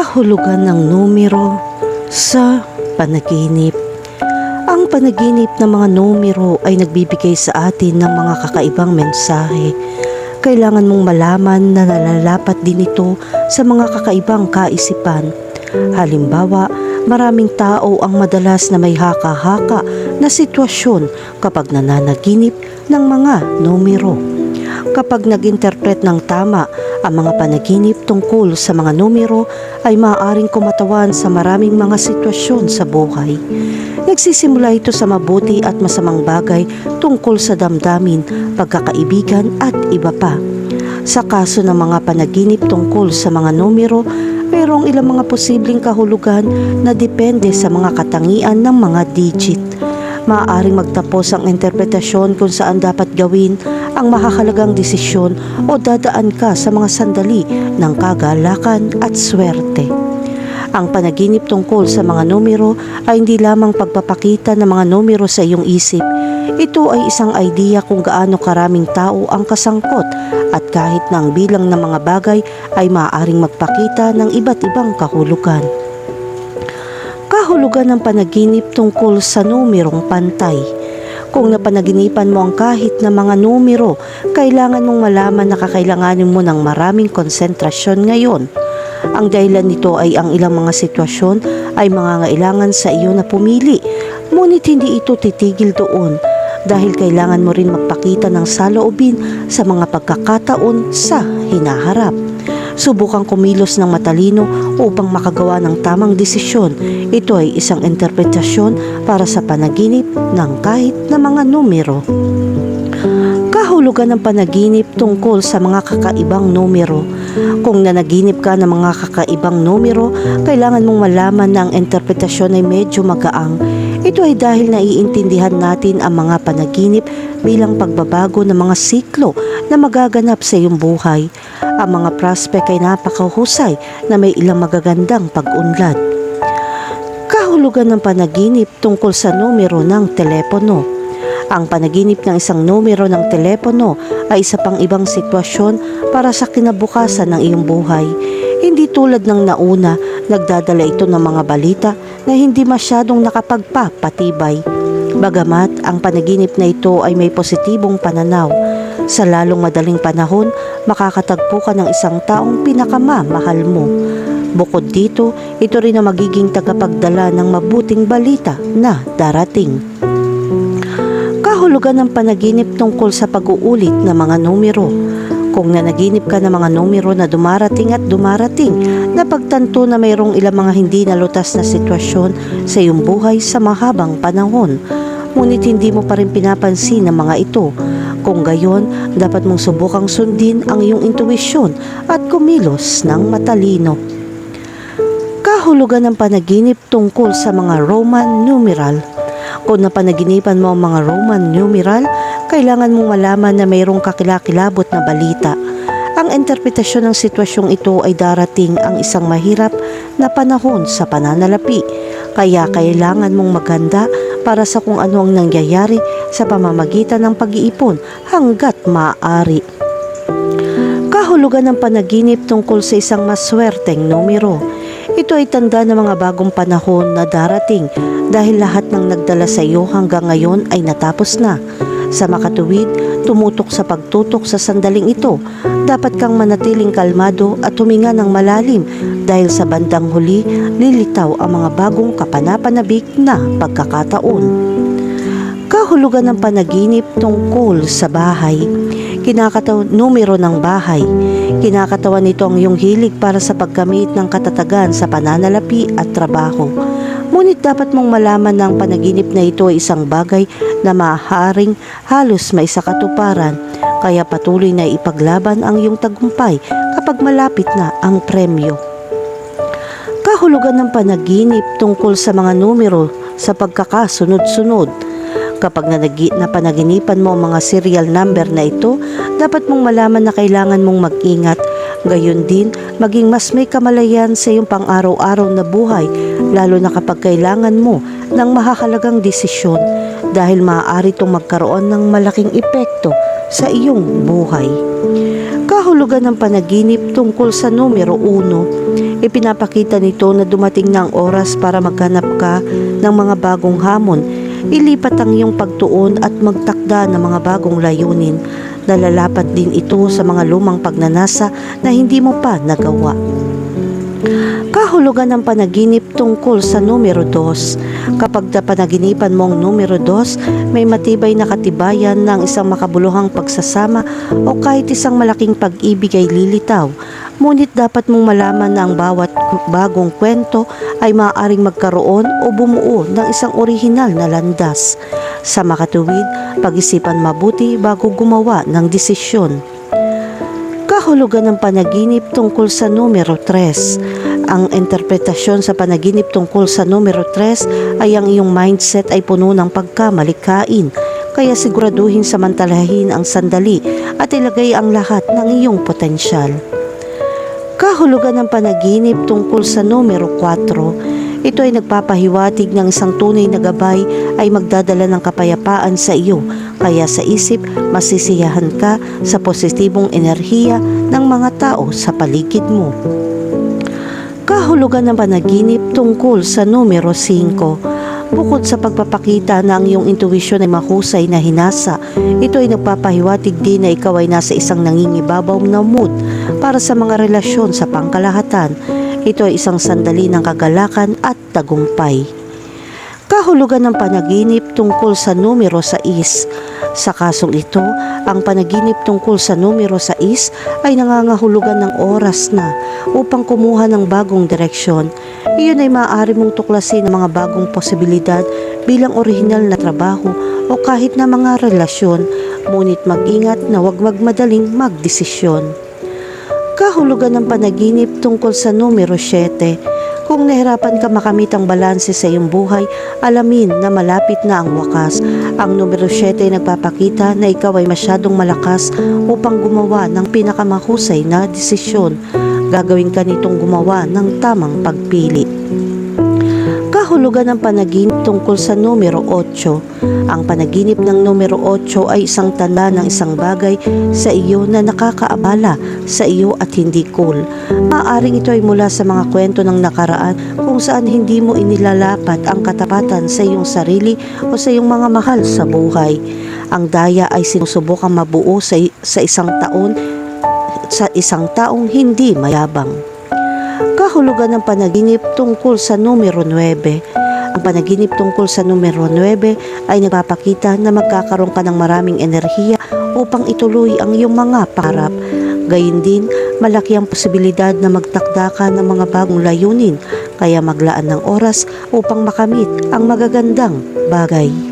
kahulugan ng numero sa panaginip. Ang panaginip ng mga numero ay nagbibigay sa atin ng mga kakaibang mensahe. Kailangan mong malaman na nalalapat din ito sa mga kakaibang kaisipan. Halimbawa, maraming tao ang madalas na may haka-haka na sitwasyon kapag nananaginip ng mga numero. Kapag nag-interpret ng tama ang mga panaginip tungkol sa mga numero ay maaaring kumatawan sa maraming mga sitwasyon sa buhay. Nagsisimula ito sa mabuti at masamang bagay tungkol sa damdamin, pagkakaibigan at iba pa. Sa kaso ng mga panaginip tungkol sa mga numero, mayroong ilang mga posibleng kahulugan na depende sa mga katangian ng mga digit. Maaaring magtapos ang interpretasyon kung saan dapat gawin ang mahahalagang desisyon o dadaan ka sa mga sandali ng kagalakan at swerte. Ang panaginip tungkol sa mga numero ay hindi lamang pagpapakita ng mga numero sa iyong isip. Ito ay isang idea kung gaano karaming tao ang kasangkot at kahit na ang bilang ng mga bagay ay maaaring magpakita ng iba't ibang kahulugan. Kahulugan ng panaginip tungkol sa numerong pantay. Kung napanaginipan mo ang kahit na mga numero, kailangan mong malaman na kakailanganin mo ng maraming konsentrasyon ngayon. Ang dahilan nito ay ang ilang mga sitwasyon ay mangangailangan sa iyo na pumili, ngunit hindi ito titigil doon dahil kailangan mo rin magpakita ng saloobin sa mga pagkakataon sa hinaharap. Subukang kumilos ng matalino upang makagawa ng tamang desisyon. Ito ay isang interpretasyon para sa panaginip ng kahit na mga numero. Kahulugan ng panaginip tungkol sa mga kakaibang numero. Kung nanaginip ka ng mga kakaibang numero, kailangan mong malaman na ang interpretasyon ay medyo magaang. Ito ay dahil naiintindihan natin ang mga panaginip bilang pagbabago ng mga siklo na magaganap sa iyong buhay. Ang mga prospect ay napakahusay na may ilang magagandang pag-unlad. Kahulugan ng panaginip tungkol sa numero ng telepono. Ang panaginip ng isang numero ng telepono ay isa pang ibang sitwasyon para sa kinabukasan ng iyong buhay. Hindi tulad ng nauna, nagdadala ito ng mga balita na hindi masyadong nakapagpapatibay. Bagamat ang panaginip na ito ay may positibong pananaw, sa lalong madaling panahon, makakatagpo ka ng isang taong pinakamamahal mo. Bukod dito, ito rin ang magiging tagapagdala ng mabuting balita na darating. Kahulugan ng panaginip tungkol sa pag-uulit ng mga numero. Kung nanaginip ka ng mga numero na dumarating at dumarating, napagtanto na mayroong ilang mga hindi nalutas na sitwasyon sa iyong buhay sa mahabang panahon. Ngunit hindi mo pa rin pinapansin ang mga ito. Kung gayon, dapat mong subukang sundin ang iyong intuwisyon at kumilos ng matalino. Kahulugan ng panaginip tungkol sa mga Roman numeral. Kung napanaginipan mo ang mga Roman numeral, kailangan mong malaman na mayroong kakilakilabot na balita. Ang interpretasyon ng sitwasyong ito ay darating ang isang mahirap na panahon sa pananalapi. Kaya kailangan mong maganda para sa kung ano ang nangyayari sa pamamagitan ng pag-iipon hanggat maaari. Kahulugan ng panaginip tungkol sa isang maswerteng numero. Ito ay tanda ng mga bagong panahon na darating dahil lahat ng nagdala sa iyo hanggang ngayon ay natapos na. Sa makatuwid, tumutok sa pagtutok sa sandaling ito, dapat kang manatiling kalmado at huminga ng malalim dahil sa bandang huli, lilitaw ang mga bagong kapanapanabik na pagkakataon. Kahulugan ng panaginip tungkol sa bahay. Kinakatawan numero ng bahay. Kinakatawan nito ang iyong hilig para sa pagkamit ng katatagan sa pananalapi at trabaho. Ngunit dapat mong malaman ang panaginip na ito ay isang bagay na maaaring halos may sakatuparan, kaya patuloy na ipaglaban ang iyong tagumpay kapag malapit na ang premyo. Kahulugan ng panaginip tungkol sa mga numero sa pagkakasunod-sunod. Kapag nanagi, napanaginipan mo ang mga serial number na ito, dapat mong malaman na kailangan mong mag-ingat. Gayon din, maging mas may kamalayan sa iyong pang-araw-araw na buhay, lalo na kapag kailangan mo ng mahahalagang desisyon dahil maaari itong magkaroon ng malaking epekto sa iyong buhay. Kahulugan ng panaginip tungkol sa numero 1. Ipinapakita nito na dumating na ang oras para maghanap ka ng mga bagong hamon. Ilipat ang iyong pagtuon at magtakda ng mga bagong layunin. Nalalapat din ito sa mga lumang pagnanasa na hindi mo pa nagawa. Kahulugan ng panaginip tungkol sa numero 2. Kapag napanaginipan mo ang numero 2, may matibay na katibayan ng isang makabuluhang pagsasama o kahit isang malaking pag-ibig ay lilitaw. Ngunit dapat mong malaman na ang bawat bagong kwento ay maaaring magkaroon o bumuo ng isang orihinal na landas. Sa makatuwid, pag-isipan mabuti bago gumawa ng desisyon. Kahulugan ng panaginip tungkol sa numero 3. Ang interpretasyon sa panaginip tungkol sa numero 3 ay ang iyong mindset ay puno ng pagkamalikain. Kaya siguraduhin samantalahin ang sandali at ilagay ang lahat ng iyong potensyal. Kahulugan ng panaginip tungkol sa numero 4. Ito ay nagpapahiwatig ng isang tunay na gabay ay magdadala ng kapayapaan sa iyo. Kaya sa isip, masisiyahan ka sa positibong enerhiya ng mga tao sa paligid mo. Kahulugan ng panaginip tungkol sa numero 5. Bukod sa pagpapakita na ang iyong intuwisyon ay mahusay na hinasa, ito ay nagpapahiwatig din na ikaw ay nasa isang nangingibabaw na mood para sa mga relasyon sa pangkalahatan. Ito ay isang sandali ng kagalakan at tagumpay. Kahulugan ng panaginip tungkol sa numero 6. Sa kasong ito, ang panaginip tungkol sa numero 6 ay nangangahulugan ng oras na upang kumuha ng bagong direksyon. Iyon ay maaari mong tuklasin ng mga bagong posibilidad bilang orihinal na trabaho o kahit na mga relasyon, ngunit mag-ingat na huwag magmadaling magdesisyon. Kahulugan ng panaginip tungkol sa numero 7. Kung nahirapan ka makamit ang balanse sa iyong buhay, alamin na malapit na ang wakas. Ang numero 7 ay nagpapakita na ikaw ay masyadong malakas upang gumawa ng pinakamahusay na desisyon. Gagawin ka nitong gumawa ng tamang pagpili. Kahulugan ng panaginip tungkol sa numero 8. Ang panaginip ng numero 8 ay isang tanda ng isang bagay sa iyo na nakakaabala sa iyo at hindi cool. Maaring ito ay mula sa mga kwento ng nakaraan kung saan hindi mo inilalapat ang katapatan sa iyong sarili o sa iyong mga mahal sa buhay. Ang daya ay sinusubukang mabuo sa, sa isang taon sa isang taong hindi mayabang kahulugan ng panaginip tungkol sa numero 9. Ang panaginip tungkol sa numero 9 ay nagpapakita na magkakaroon ka ng maraming enerhiya upang ituloy ang iyong mga pangarap. Gayun din, malaki ang posibilidad na magtakda ka ng mga bagong layunin, kaya maglaan ng oras upang makamit ang magagandang bagay.